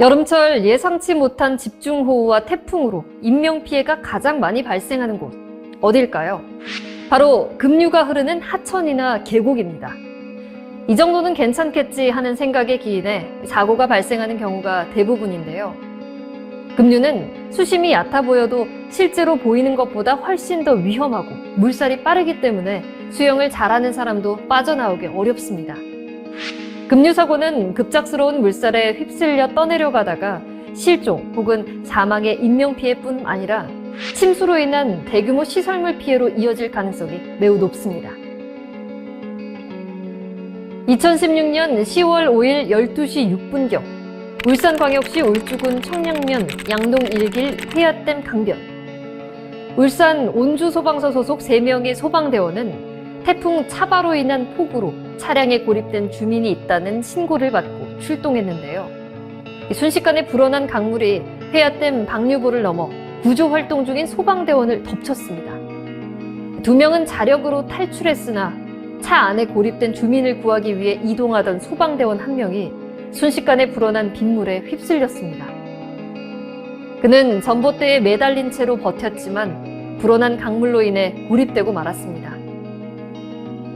여름철 예상치 못한 집중호우와 태풍으로 인명피해가 가장 많이 발생하는 곳, 어딜까요? 바로 급류가 흐르는 하천이나 계곡입니다. 이 정도는 괜찮겠지 하는 생각에 기인해 사고가 발생하는 경우가 대부분인데요. 급류는 수심이 얕아 보여도 실제로 보이는 것보다 훨씬 더 위험하고 물살이 빠르기 때문에 수영을 잘하는 사람도 빠져나오기 어렵습니다. 급류 사고는 급작스러운 물살에 휩쓸려 떠내려가다가 실종 혹은 사망의 인명피해뿐 아니라 침수로 인한 대규모 시설물 피해로 이어질 가능성이 매우 높습니다. 2016년 10월 5일 12시 6분경 울산광역시 울주군 청량면 양동 1길 회야댐 강변 울산 온주소방서 소속 3명의 소방대원은 태풍 차바로 인한 폭우로 차량에 고립된 주민이 있다는 신고를 받고 출동했는데요. 순식간에 불어난 강물이 회야댐 방류보를 넘어 구조 활동 중인 소방대원을 덮쳤습니다. 두 명은 자력으로 탈출했으나 차 안에 고립된 주민을 구하기 위해 이동하던 소방대원 한 명이 순식간에 불어난 빗물에 휩쓸렸습니다. 그는 전봇대에 매달린 채로 버텼지만 불어난 강물로 인해 고립되고 말았습니다.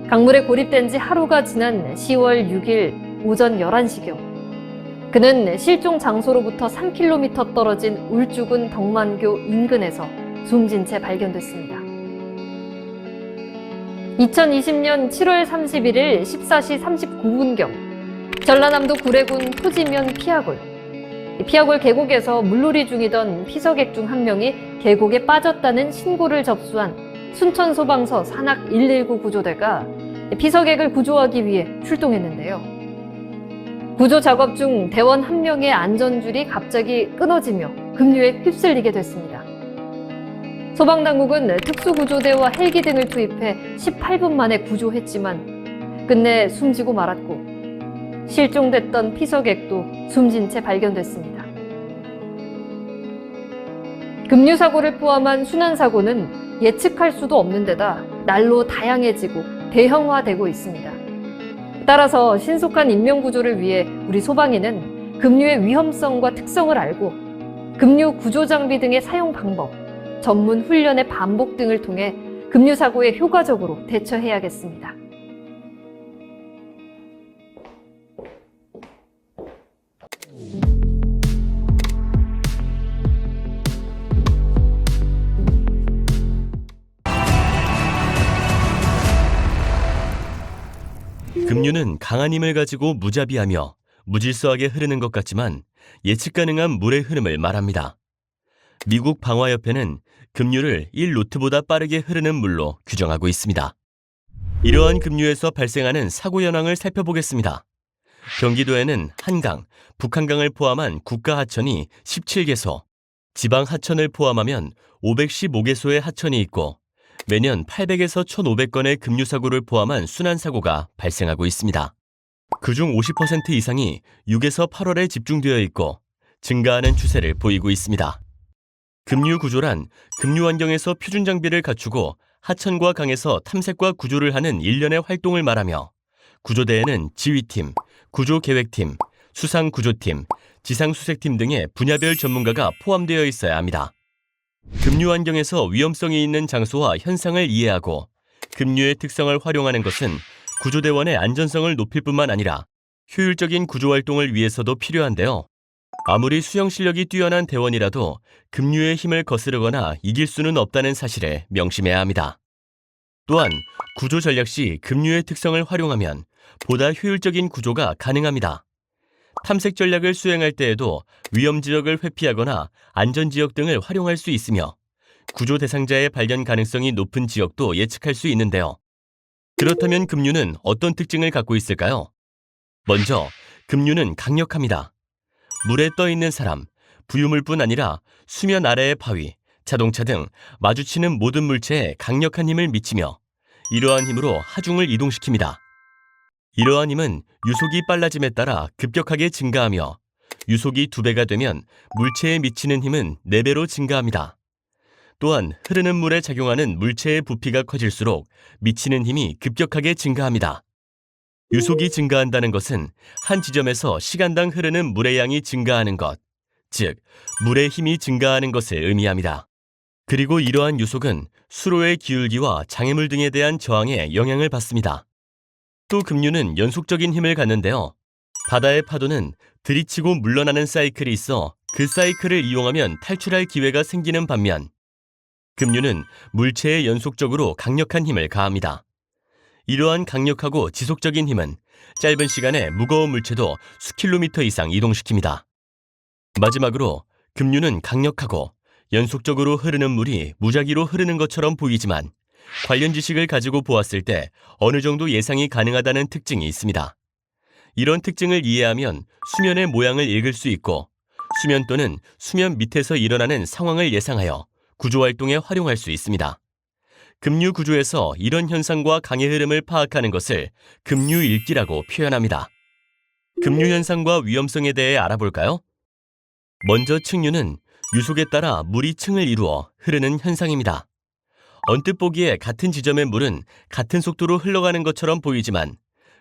강물에 고립된 지 하루가 지난 10월 6일 오전 11시경 그는 실종 장소로부터 3km 떨어진 울주군 덕만교 인근에서 숨진 채 발견됐습니다. 2020년 7월 31일 14시 39분경 전라남도 구례군 토지면 피아골 피아골 계곡에서 물놀이 중이던 피서객 중 한 명이 계곡에 빠졌다는 신고를 접수한 순천 소방서 산악 119 구조대가 피서객을 구조하기 위해 출동했는데요. 구조 작업 중 대원 한 명의 안전줄이 갑자기 끊어지며 급류에 휩쓸리게 됐습니다. 소방당국은 특수구조대와 헬기 등을 투입해 18분 만에 구조했지만 끝내 숨지고 말았고 실종됐던 피서객도 숨진 채 발견됐습니다. 급류 사고를 포함한 순환 사고는 예측할 수도 없는 데다 날로 다양해지고 대형화되고 있습니다. 따라서 신속한 인명구조를 위해 우리 소방인은 급류의 위험성과 특성을 알고 급류 구조 장비 등의 사용 방법, 전문 훈련의 반복 등을 통해 급류 사고에 효과적으로 대처해야겠습니다. 급류는 강한 힘을 가지고 무자비하며 무질서하게 흐르는 것 같지만 예측 가능한 물의 흐름을 말합니다. 미국 방화협회는 급류를 1노트보다 빠르게 흐르는 물로 규정하고 있습니다. 이러한 급류에서 발생하는 사고 현황을 살펴보겠습니다. 경기도에는 한강, 북한강을 포함한 국가 하천이 17개소, 지방 하천을 포함하면 515개소의 하천이 있고 매년 800에서 1,500건의 급류 사고를 포함한 순환 사고가 발생하고 있습니다. 그중 50% 이상이 6에서 8월에 집중되어 있고 증가하는 추세를 보이고 있습니다. 급류 구조란 급류 환경에서 표준 장비를 갖추고 하천과 강에서 탐색과 구조를 하는 일련의 활동을 말하며 구조대에는 지휘팀, 구조계획팀, 수상구조팀, 지상수색팀 등의 분야별 전문가가 포함되어 있어야 합니다. 급류 환경에서 위험성이 있는 장소와 현상을 이해하고 급류의 특성을 활용하는 것은 구조대원의 안전성을 높일 뿐만 아니라 효율적인 구조 활동을 위해서도 필요한데요. 아무리 수영 실력이 뛰어난 대원이라도 급류의 힘을 거스르거나 이길 수는 없다는 사실을 명심해야 합니다. 또한 구조 전략 시 급류의 특성을 활용하면 보다 효율적인 구조가 가능합니다. 탐색 전략을 수행할 때에도 위험 지역을 회피하거나 안전 지역 등을 활용할 수 있으며 구조 대상자의 발견 가능성이 높은 지역도 예측할 수 있는데요. 그렇다면 급류는 어떤 특징을 갖고 있을까요? 먼저 급류는 강력합니다. 물에 떠 있는 사람, 부유물뿐 아니라 수면 아래의 바위, 자동차 등 마주치는 모든 물체에 강력한 힘을 미치며 이러한 힘으로 하중을 이동시킵니다. 이러한 힘은 유속이 빨라짐에 따라 급격하게 증가하며 유속이 두배가 되면 물체에 미치는 힘은 네배로 증가합니다. 또한 흐르는 물에 작용하는 물체의 부피가 커질수록 미치는 힘이 급격하게 증가합니다. 유속이 증가한다는 것은 한 지점에서 시간당 흐르는 물의 양이 증가하는 것, 즉, 물의 힘이 증가하는 것을 의미합니다. 그리고 이러한 유속은 수로의 기울기와 장애물 등에 대한 저항에 영향을 받습니다. 또 급류는 연속적인 힘을 갖는데요. 바다의 파도는 들이치고 물러나는 사이클이 있어 그 사이클을 이용하면 탈출할 기회가 생기는 반면 급류는 물체에 연속적으로 강력한 힘을 가합니다. 이러한 강력하고 지속적인 힘은 짧은 시간에 무거운 물체도 수킬로미터 이상 이동시킵니다. 마지막으로 급류는 강력하고 연속적으로 흐르는 물이 무작위로 흐르는 것처럼 보이지만 관련 지식을 가지고 보았을 때 어느 정도 예상이 가능하다는 특징이 있습니다. 이런 특징을 이해하면 수면의 모양을 읽을 수 있고 수면 또는 수면 밑에서 일어나는 상황을 예상하여 구조 활동에 활용할 수 있습니다. 급류 구조에서 이런 현상과 강의 흐름을 파악하는 것을 급류 읽기라고 표현합니다. 급류 현상과 위험성에 대해 알아볼까요? 먼저 층류는 유속에 따라 물이 층을 이루어 흐르는 현상입니다. 언뜻 보기에 같은 지점의 물은 같은 속도로 흘러가는 것처럼 보이지만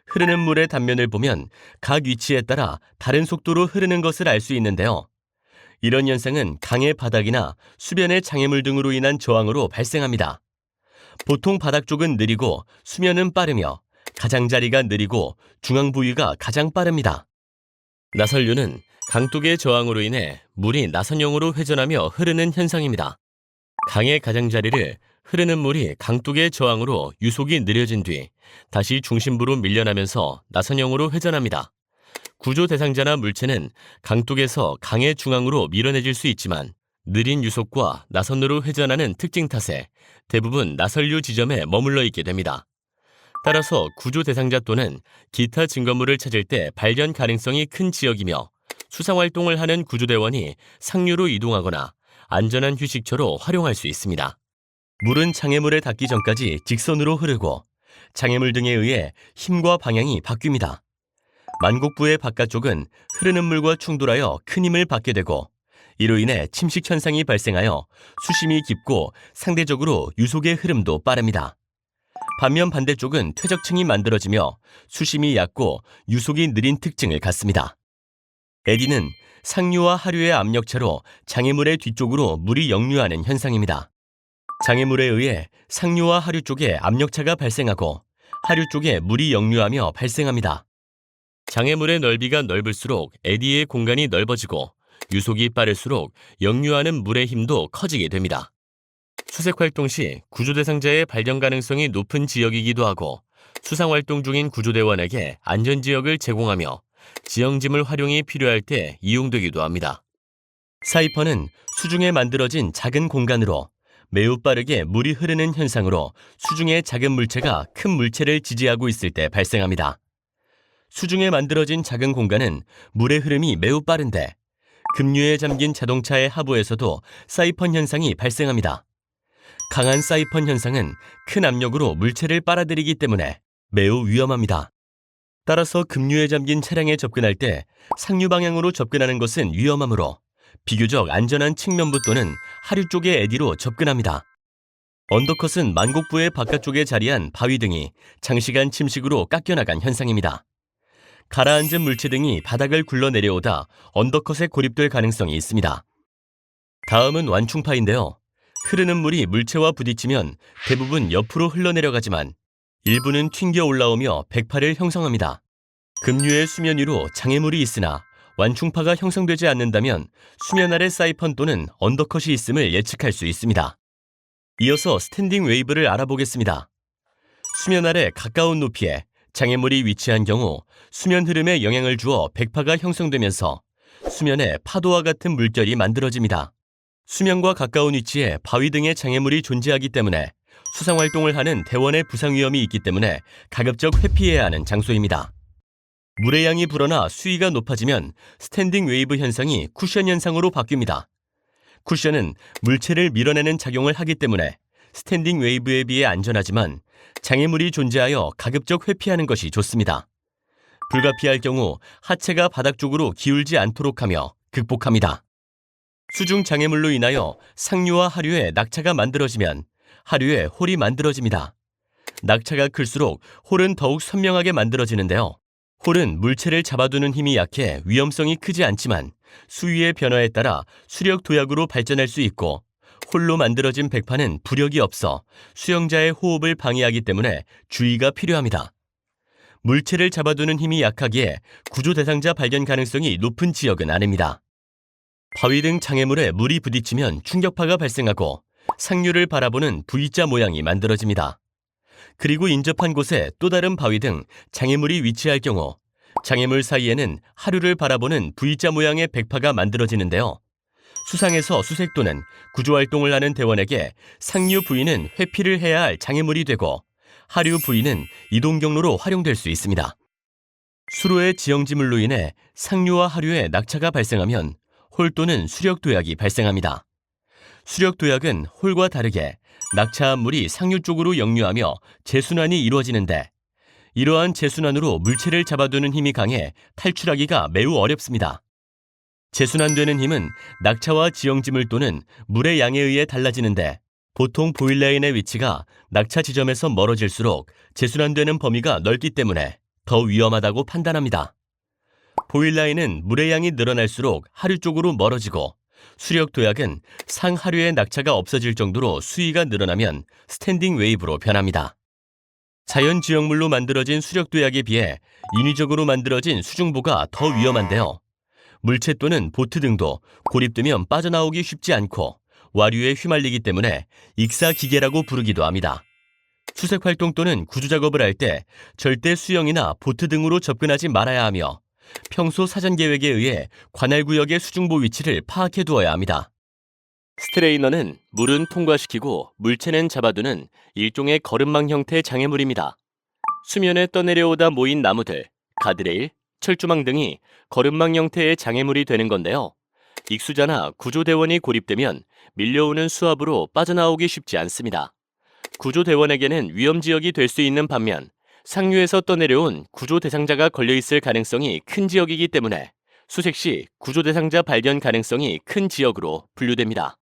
흐르는 물의 단면을 보면 각 위치에 따라 다른 속도로 흐르는 것을 알 수 있는데요. 이런 현상은 강의 바닥이나 수변의 장애물 등으로 인한 저항으로 발생합니다. 보통 바닥 쪽은 느리고 수면은 빠르며 가장자리가 느리고 중앙 부위가 가장 빠릅니다. 나설류는 강둑의 저항으로 인해 물이 나선형으로 회전하며 흐르는 현상입니다. 강의 가장자리를 흐르는 물이 강둑의 저항으로 유속이 느려진 뒤 다시 중심부로 밀려나면서 나선형으로 회전합니다. 구조 대상자나 물체는 강둑에서 강의 중앙으로 밀어내질 수 있지만 느린 유속과 나선으로 회전하는 특징 탓에 대부분 나설류 지점에 머물러 있게 됩니다. 따라서 구조 대상자 또는 기타 증거물을 찾을 때 발견 가능성이 큰 지역이며 수상 활동을 하는 구조대원이 상류로 이동하거나 안전한 휴식처로 활용할 수 있습니다. 물은 장애물에 닿기 전까지 직선으로 흐르고 장애물 등에 의해 힘과 방향이 바뀝니다. 만곡부의 바깥쪽은 흐르는 물과 충돌하여 큰 힘을 받게 되고 이로 인해 침식 현상이 발생하여 수심이 깊고 상대적으로 유속의 흐름도 빠릅니다. 반면 반대쪽은 퇴적층이 만들어지며 수심이 얕고 유속이 느린 특징을 갖습니다. 에디는 상류와 하류의 압력차로 장애물의 뒤쪽으로 물이 역류하는 현상입니다. 장애물에 의해 상류와 하류 쪽에 압력차가 발생하고 하류 쪽에 물이 역류하며 발생합니다. 장애물의 넓이가 넓을수록 에디의 공간이 넓어지고 유속이 빠를수록 역류하는 물의 힘도 커지게 됩니다. 수색 활동 시 구조 대상자의 발견 가능성이 높은 지역이기도 하고 수상 활동 중인 구조대원에게 안전 지역을 제공하며 지형짐을 활용이 필요할 때 이용되기도 합니다. 사이퍼는 수중에 만들어진 작은 공간으로 매우 빠르게 물이 흐르는 현상으로 수중의 작은 물체가 큰 물체를 지지하고 있을 때 발생합니다. 수중에 만들어진 작은 공간은 물의 흐름이 매우 빠른데 급류에 잠긴 자동차의 하부에서도 사이펀 현상이 발생합니다. 강한 사이펀 현상은 큰 압력으로 물체를 빨아들이기 때문에 매우 위험합니다. 따라서 급류에 잠긴 차량에 접근할 때 상류 방향으로 접근하는 것은 위험하므로 비교적 안전한 측면부 또는 하류 쪽의 에디로 접근합니다. 언더컷은 만곡부의 바깥쪽에 자리한 바위 등이 장시간 침식으로 깎여나간 현상입니다. 가라앉은 물체 등이 바닥을 굴러 내려오다 언더컷에 고립될 가능성이 있습니다. 다음은 완충파인데요. 흐르는 물이 물체와 부딪히면 대부분 옆으로 흘러내려가지만 일부는 튕겨 올라오며 백파를 형성합니다. 급류의 수면 위로 장애물이 있으나 완충파가 형성되지 않는다면 수면 아래 사이펀 또는 언더컷이 있음을 예측할 수 있습니다. 이어서 스탠딩 웨이브를 알아보겠습니다. 수면 아래 가까운 높이에 장애물이 위치한 경우 수면 흐름에 영향을 주어 백파가 형성되면서 수면에 파도와 같은 물결이 만들어집니다. 수면과 가까운 위치에 바위 등의 장애물이 존재하기 때문에 수상 활동을 하는 대원의 부상 위험이 있기 때문에 가급적 회피해야 하는 장소입니다. 물의 양이 불어나 수위가 높아지면 스탠딩 웨이브 현상이 쿠션 현상으로 바뀝니다. 쿠션은 물체를 밀어내는 작용을 하기 때문에 스탠딩 웨이브에 비해 안전하지만 장애물이 존재하여 가급적 회피하는 것이 좋습니다. 불가피할 경우 하체가 바닥 쪽으로 기울지 않도록 하며 극복합니다. 수중 장애물로 인하여 상류와 하류에 낙차가 만들어지면 하류에 홀이 만들어집니다. 낙차가 클수록 홀은 더욱 선명하게 만들어지는데요. 홀은 물체를 잡아두는 힘이 약해 위험성이 크지 않지만 수위의 변화에 따라 수력 도약으로 발전할 수 있고 홀로 만들어진 백판은 부력이 없어 수영자의 호흡을 방해하기 때문에 주의가 필요합니다. 물체를 잡아두는 힘이 약하기에 구조 대상자 발견 가능성이 높은 지역은 아닙니다. 바위 등 장애물에 물이 부딪히면 충격파가 발생하고 상류를 바라보는 V자 모양이 만들어집니다. 그리고 인접한 곳에 또 다른 바위 등 장애물이 위치할 경우 장애물 사이에는 하류를 바라보는 V자 모양의 백파가 만들어지는데요. 수상에서 수색도는 구조활동을 하는 대원에게 상류 부위는 회피를 해야 할 장애물이 되고 하류 부위는 이동 경로로 활용될 수 있습니다. 수로의 지형지물로 인해 상류와 하류에 낙차가 발생하면 홀 또는 수력 도약이 발생합니다. 수력 도약은 홀과 다르게 낙차한 물이 상류 쪽으로 역류하며 재순환이 이루어지는데 이러한 재순환으로 물체를 잡아두는 힘이 강해 탈출하기가 매우 어렵습니다. 재순환되는 힘은 낙차와 지형지물 또는 물의 양에 의해 달라지는데 보통 보일라인의 위치가 낙차 지점에서 멀어질수록 재순환되는 범위가 넓기 때문에 더 위험하다고 판단합니다. 보일라인은 물의 양이 늘어날수록 하류 쪽으로 멀어지고 수력 도약은 상하류의 낙차가 없어질 정도로 수위가 늘어나면 스탠딩 웨이브로 변합니다. 자연 지형물로 만들어진 수력 도약에 비해 인위적으로 만들어진 수중보가 더 위험한데요. 물체 또는 보트 등도 고립되면 빠져나오기 쉽지 않고 와류에 휘말리기 때문에 익사 기계라고 부르기도 합니다. 수색 활동 또는 구조 작업을 할 때 절대 수영이나 보트 등으로 접근하지 말아야 하며 평소 사전 계획에 의해 관할 구역의 수중보 위치를 파악해 두어야 합니다. 스트레이너는 물은 통과시키고 물체는 잡아두는 일종의 거름망 형태의 장애물입니다. 수면에 떠내려오다 모인 나무들, 가드레일, 철조망 등이 거름망 형태의 장애물이 되는 건데요. 익수자나 구조대원이 고립되면 밀려오는 수압으로 빠져나오기 쉽지 않습니다. 구조대원에게는 위험 지역이 될 수 있는 반면 상류에서 떠내려온 구조 대상자가 걸려 있을 가능성이 큰 지역이기 때문에 수색 시 구조 대상자 발견 가능성이 큰 지역으로 분류됩니다.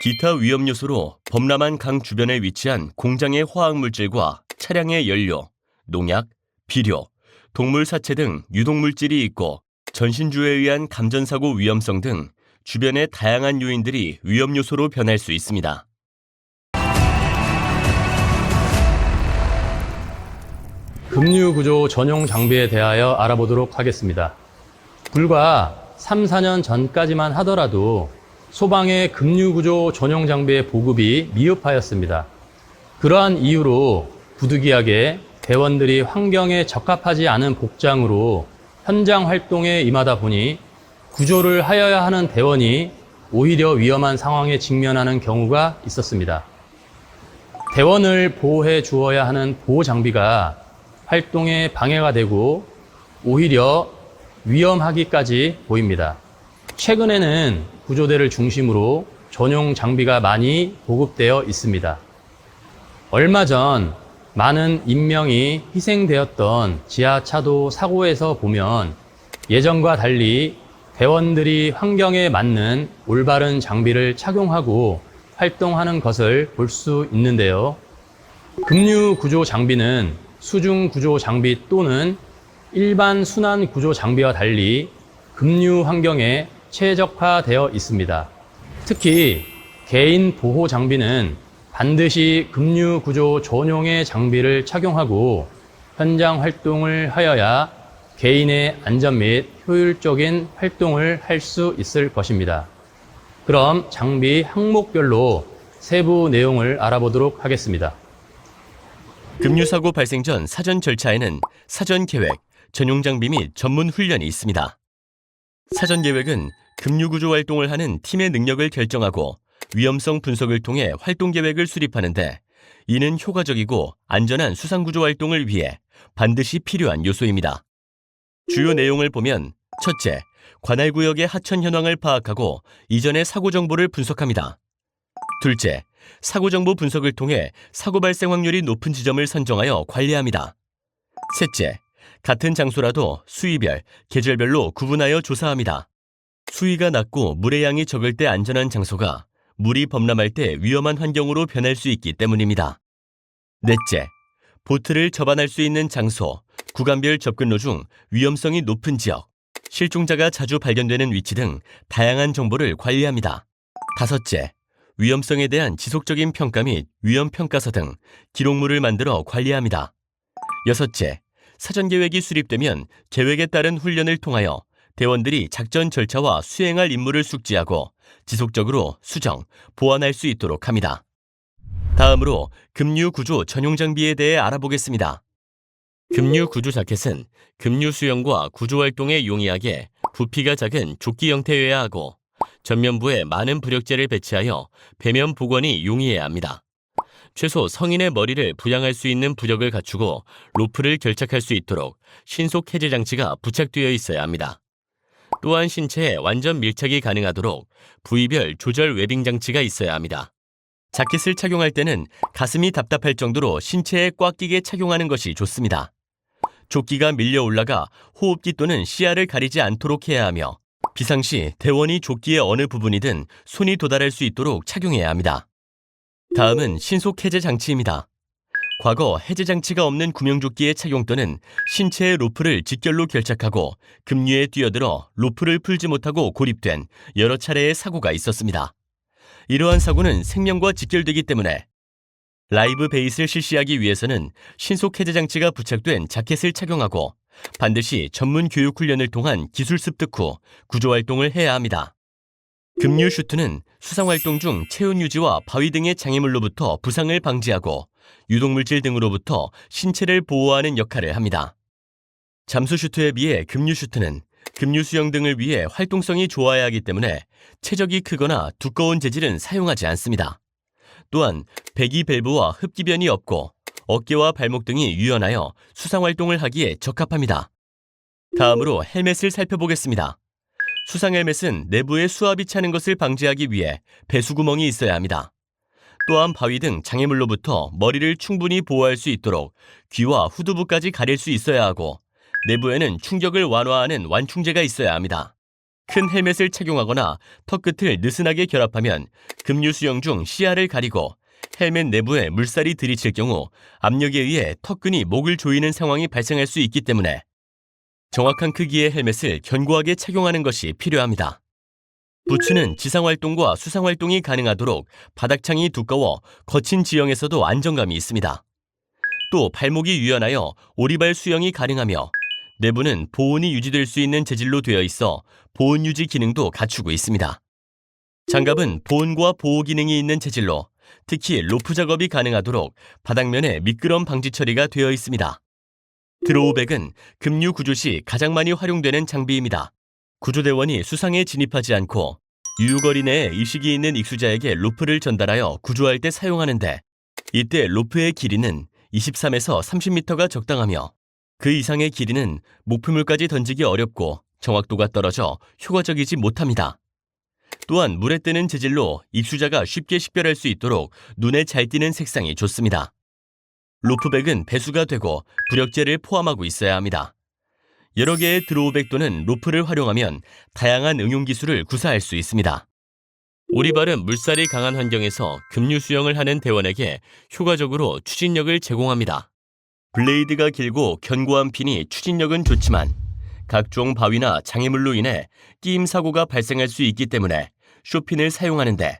기타 위험 요소로 범람한 강 주변에 위치한 공장의 화학 물질과 차량의 연료, 농약, 비료, 동물 사체 등 유독 물질이 있고 전신주에 의한 감전사고 위험성 등 주변의 다양한 요인들이 위험 요소로 변할 수 있습니다. 급류 구조 전용 장비에 대하여 알아보도록 하겠습니다. 불과 3, 4년 전까지만 하더라도 소방의 급류 구조 전용 장비의 보급이 미흡하였습니다. 그러한 이유로 부득이하게 대원들이 환경에 적합하지 않은 복장으로 현장 활동에 임하다 보니 구조를 하여야 하는 대원이 오히려 위험한 상황에 직면하는 경우가 있었습니다. 대원을 보호해 주어야 하는 보호 장비가 활동에 방해가 되고 오히려 위험하기까지 보입니다. 최근에는 구조대를 중심으로 전용 장비가 많이 보급되어 있습니다. 얼마 전 많은 인명이 희생되었던 지하차도 사고에서 보면 예전과 달리 대원들이 환경에 맞는 올바른 장비를 착용하고 활동하는 것을 볼 수 있는데요. 급류 구조 장비는 수중 구조 장비 또는 일반 순환 구조 장비와 달리 급류 환경에 최적화되어 있습니다. 특히 개인 보호 장비는 반드시 급류 구조 전용의 장비를 착용하고 현장 활동을 하여야 개인의 안전 및 효율적인 활동을 할 수 있을 것입니다. 그럼 장비 항목별로 세부 내용을 알아보도록 하겠습니다. 급류사고 발생 전 사전 절차에는 사전 계획, 전용 장비 및 전문 훈련이 있습니다. 사전 계획은 급류구조 활동을 하는 팀의 능력을 결정하고 위험성 분석을 통해 활동 계획을 수립하는데 이는 효과적이고 안전한 수상구조 활동을 위해 반드시 필요한 요소입니다. 주요 내용을 보면 첫째, 관할 구역의 하천 현황을 파악하고 이전의 사고 정보를 분석합니다. 둘째, 사고 정보 분석을 통해 사고 발생 확률이 높은 지점을 선정하여 관리합니다. 셋째, 같은 장소라도 수위별, 계절별로 구분하여 조사합니다. 수위가 낮고 물의 양이 적을 때 안전한 장소가 물이 범람할 때 위험한 환경으로 변할 수 있기 때문입니다. 넷째, 보트를 접안할 수 있는 장소, 구간별 접근로 중 위험성이 높은 지역, 실종자가 자주 발견되는 위치 등 다양한 정보를 관리합니다. 다섯째, 위험성에 대한 지속적인 평가 및 위험 평가서 등 기록물을 만들어 관리합니다. 여섯째, 사전 계획이 수립되면 계획에 따른 훈련을 통하여 대원들이 작전 절차와 수행할 임무를 숙지하고 지속적으로 수정, 보완할 수 있도록 합니다. 다음으로 급류 구조 전용 장비에 대해 알아보겠습니다. 급류 구조 자켓은 급류 수영과 구조 활동에 용이하게 부피가 작은 조끼 형태여야 하고 전면부에 많은 부력제를 배치하여 배면 복원이 용이해야 합니다. 최소 성인의 머리를 부양할 수 있는 부력을 갖추고 로프를 결착할 수 있도록 신속 해제 장치가 부착되어 있어야 합니다. 또한 신체에 완전 밀착이 가능하도록 부위별 조절 웨빙 장치가 있어야 합니다. 자켓을 착용할 때는 가슴이 답답할 정도로 신체에 꽉 끼게 착용하는 것이 좋습니다. 조끼가 밀려 올라가 호흡기 또는 시야를 가리지 않도록 해야 하며 비상시 대원이 조끼의 어느 부분이든 손이 도달할 수 있도록 착용해야 합니다. 다음은 신속 해제 장치입니다. 과거 해제 장치가 없는 구명조끼의 착용 또는 신체의 로프를 직결로 결착하고 급류에 뛰어들어 로프를 풀지 못하고 고립된 여러 차례의 사고가 있었습니다. 이러한 사고는 생명과 직결되기 때문에 라이브 베이스를 실시하기 위해서는 신속 해제 장치가 부착된 자켓을 착용하고 반드시 전문 교육 훈련을 통한 기술 습득 후 구조 활동을 해야 합니다. 급류 슈트는 수상 활동 중 체온 유지와 바위 등의 장애물로부터 부상을 방지하고 유독물질 등으로부터 신체를 보호하는 역할을 합니다. 잠수 슈트에 비해 급류 슈트는 급류 수영 등을 위해 활동성이 좋아야 하기 때문에 체적이 크거나 두꺼운 재질은 사용하지 않습니다. 또한 배기 밸브와 흡기변이 없고 어깨와 발목 등이 유연하여 수상 활동을 하기에 적합합니다. 다음으로 헬멧을 살펴보겠습니다. 수상 헬멧은 내부에 수압이 차는 것을 방지하기 위해 배수구멍이 있어야 합니다. 또한 바위 등 장애물로부터 머리를 충분히 보호할 수 있도록 귀와 후두부까지 가릴 수 있어야 하고 내부에는 충격을 완화하는 완충제가 있어야 합니다. 큰 헬멧을 착용하거나 턱 끝을 느슨하게 결합하면 급류 수영 중 시야를 가리고 헬멧 내부에 물살이 들이칠 경우 압력에 의해 턱끈이 목을 조이는 상황이 발생할 수 있기 때문에 정확한 크기의 헬멧을 견고하게 착용하는 것이 필요합니다. 부츠는 지상활동과 수상활동이 가능하도록 바닥창이 두꺼워 거친 지형에서도 안정감이 있습니다. 또 발목이 유연하여 오리발 수영이 가능하며 내부는 보온이 유지될 수 있는 재질로 되어 있어 보온 유지 기능도 갖추고 있습니다. 장갑은 보온과 보호 기능이 있는 재질로 특히 로프 작업이 가능하도록 바닥면에 미끄럼 방지 처리가 되어 있습니다. 드로우백은 급류 구조 시 가장 많이 활용되는 장비입니다. 구조대원이 수상에 진입하지 않고 유유거리 내에 의식이 있는 익수자에게 로프를 전달하여 구조할 때 사용하는데 이때 로프의 길이는 23에서 30m가 적당하며 그 이상의 길이는 목표물까지 던지기 어렵고 정확도가 떨어져 효과적이지 못합니다. 또한 물에 뜨는 재질로 입수자가 쉽게 식별할 수 있도록 눈에 잘 띄는 색상이 좋습니다. 로프백은 배수가 되고 부력제를 포함하고 있어야 합니다. 여러 개의 드로우백 또는 로프를 활용하면 다양한 응용 기술을 구사할 수 있습니다. 오리발은 물살이 강한 환경에서 급류 수영을 하는 대원에게 효과적으로 추진력을 제공합니다. 블레이드가 길고 견고한 핀이 추진력은 좋지만 각종 바위나 장애물로 인해 끼임 사고가 발생할 수 있기 때문에 쇼핀을 사용하는데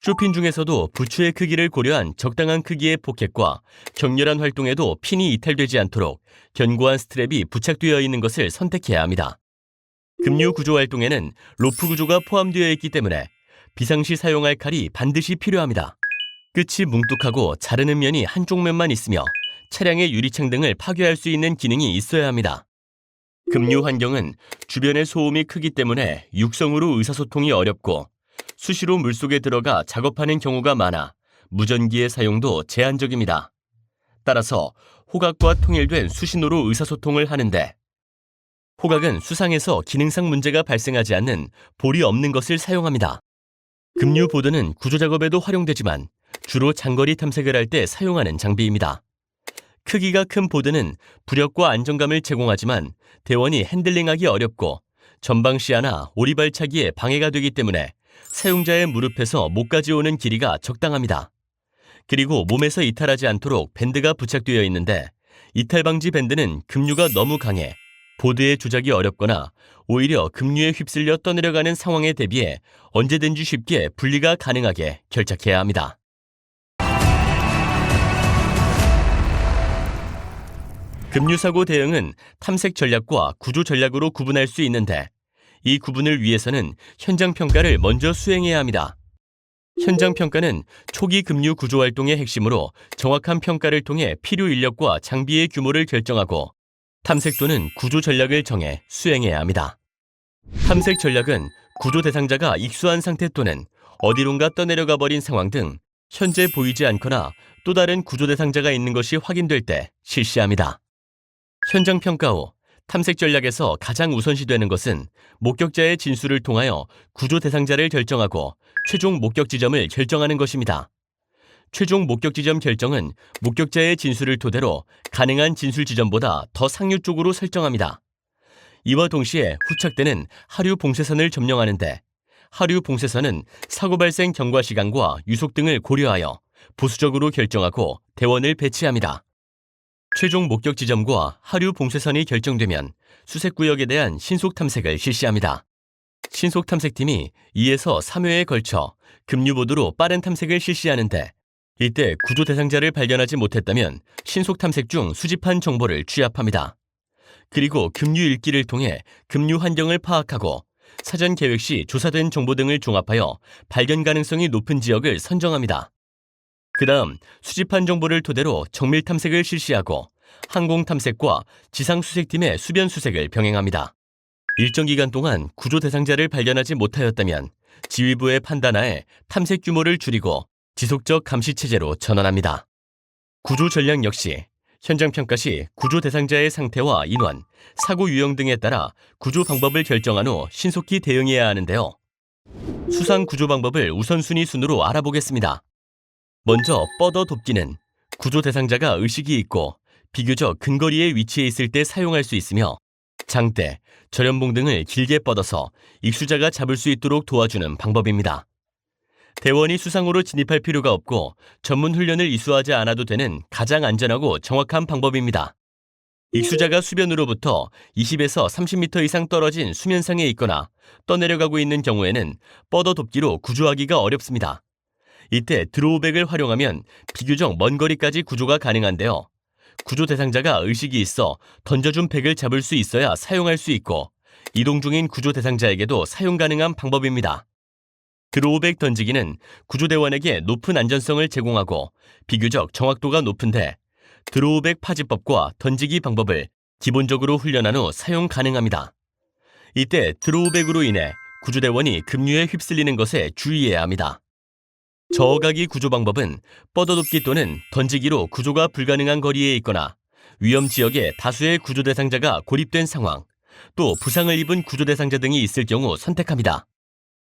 쇼핀 중에서도 부츠의 크기를 고려한 적당한 크기의 포켓과 격렬한 활동에도 핀이 이탈되지 않도록 견고한 스트랩이 부착되어 있는 것을 선택해야 합니다. 급류 구조 활동에는 로프 구조가 포함되어 있기 때문에 비상시 사용할 칼이 반드시 필요합니다. 끝이 뭉뚝하고 자르는 면이 한쪽 면만 있으며 차량의 유리창 등을 파괴할 수 있는 기능이 있어야 합니다. 급류 환경은 주변의 소음이 크기 때문에 육성으로 의사소통이 어렵고 수시로 물속에 들어가 작업하는 경우가 많아 무전기의 사용도 제한적입니다. 따라서 호각과 통일된 수신호로 의사소통을 하는데 호각은 수상에서 기능상 문제가 발생하지 않는 볼이 없는 것을 사용합니다. 급류 보드는 구조 작업에도 활용되지만 주로 장거리 탐색을 할 때 사용하는 장비입니다. 크기가 큰 보드는 부력과 안정감을 제공하지만 대원이 핸들링하기 어렵고 전방 시야나 오리발차기에 방해가 되기 때문에 사용자의 무릎에서 목까지 오는 길이가 적당합니다. 그리고 몸에서 이탈하지 않도록 밴드가 부착되어 있는데 이탈 방지 밴드는 급류가 너무 강해 보드의 조작이 어렵거나 오히려 급류에 휩쓸려 떠내려가는 상황에 대비해 언제든지 쉽게 분리가 가능하게 결착해야 합니다. 급류사고 대응은 탐색 전략과 구조 전략으로 구분할 수 있는데 이 구분을 위해서는 현장 평가를 먼저 수행해야 합니다. 현장 평가는 초기 급류 구조 활동의 핵심으로 정확한 평가를 통해 필요 인력과 장비의 규모를 결정하고 탐색 또는 구조 전략을 정해 수행해야 합니다. 탐색 전략은 구조 대상자가 익수한 상태 또는 어디론가 떠내려가 버린 상황 등 현재 보이지 않거나 또 다른 구조 대상자가 있는 것이 확인될 때 실시합니다. 현장 평가 후 탐색 전략에서 가장 우선시되는 것은 목격자의 진술을 통하여 구조 대상자를 결정하고 최종 목격 지점을 결정하는 것입니다. 최종 목격 지점 결정은 목격자의 진술을 토대로 가능한 진술 지점보다 더 상류 쪽으로 설정합니다. 이와 동시에 후착되는 하류 봉쇄선을 점령하는데 하류 봉쇄선은 사고 발생 경과 시간과 유속 등을 고려하여 보수적으로 결정하고 대원을 배치합니다. 최종 목격 지점과 하류 봉쇄선이 결정되면 수색 구역에 대한 신속 탐색을 실시합니다. 신속 탐색팀이 2에서 3회에 걸쳐 급류보드로 빠른 탐색을 실시하는데 이때 구조 대상자를 발견하지 못했다면 신속 탐색 중 수집한 정보를 취합합니다. 그리고 급류 읽기를 통해 급류 환경을 파악하고 사전 계획 시 조사된 정보 등을 종합하여 발견 가능성이 높은 지역을 선정합니다. 그 다음 수집한 정보를 토대로 정밀 탐색을 실시하고 항공 탐색과 지상 수색팀의 수변 수색을 병행합니다. 일정 기간 동안 구조 대상자를 발견하지 못하였다면 지휘부의 판단하에 탐색 규모를 줄이고 지속적 감시 체제로 전환합니다. 구조 전략 역시 현장 평가 시 구조 대상자의 상태와 인원, 사고 유형 등에 따라 구조 방법을 결정한 후 신속히 대응해야 하는데요. 수상 구조 방법을 우선순위 순으로 알아보겠습니다. 먼저 뻗어 돕기는 구조 대상자가 의식이 있고 비교적 근거리에 위치해 있을 때 사용할 수 있으며 장대, 절연봉 등을 길게 뻗어서 익수자가 잡을 수 있도록 도와주는 방법입니다. 대원이 수상으로 진입할 필요가 없고 전문 훈련을 이수하지 않아도 되는 가장 안전하고 정확한 방법입니다. 익수자가 수변으로부터 20에서 30m 이상 떨어진 수면상에 있거나 떠내려가고 있는 경우에는 뻗어 돕기로 구조하기가 어렵습니다. 이때 드로우백을 활용하면 비교적 먼 거리까지 구조가 가능한데요. 구조 대상자가 의식이 있어 던져준 백을 잡을 수 있어야 사용할 수 있고 이동 중인 구조 대상자에게도 사용 가능한 방법입니다. 드로우백 던지기는 구조대원에게 높은 안전성을 제공하고 비교적 정확도가 높은데 드로우백 파지법과 던지기 방법을 기본적으로 훈련한 후 사용 가능합니다. 이때 드로우백으로 인해 구조대원이 급류에 휩쓸리는 것에 주의해야 합니다. 저어가기 구조 방법은 뻗어눕기 또는 던지기로 구조가 불가능한 거리에 있거나 위험 지역에 다수의 구조 대상자가 고립된 상황, 또 부상을 입은 구조 대상자 등이 있을 경우 선택합니다.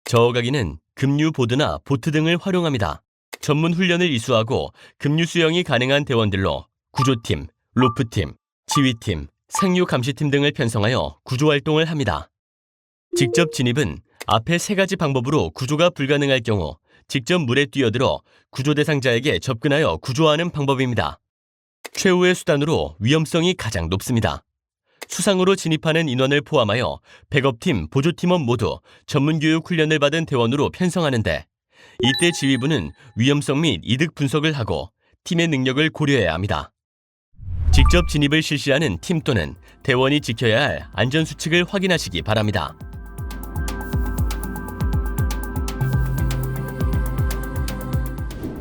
저어가기는 급류 보드나 보트 등을 활용합니다. 전문 훈련을 이수하고 급류 수영이 가능한 대원들로 구조팀, 로프팀, 지휘팀, 생류 감시팀 등을 편성하여 구조 활동을 합니다. 직접 진입은 앞에 세 가지 방법으로 구조가 불가능할 경우 직접 물에 뛰어들어 구조 대상자에게 접근하여 구조하는 방법입니다. 최후의 수단으로 위험성이 가장 높습니다. 수상으로 진입하는 인원을 포함하여 백업팀, 보조팀원 모두 전문교육 훈련을 받은 대원으로 편성하는데 이때 지휘부는 위험성 및 이득 분석을 하고 팀의 능력을 고려해야 합니다. 직접 진입을 실시하는 팀 또는 대원이 지켜야 할 안전수칙을 확인하시기 바랍니다.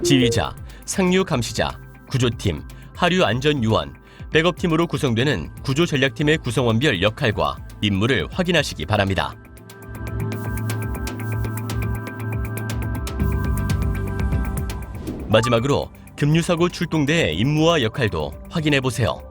지휘자, 상류 감시자, 구조팀, 하류 안전 요원, 백업팀으로 구성되는 구조 전략팀의 구성원별 역할과 임무를 확인하시기 바랍니다. 마지막으로 급류사고 출동대의 임무와 역할도 확인해 보세요.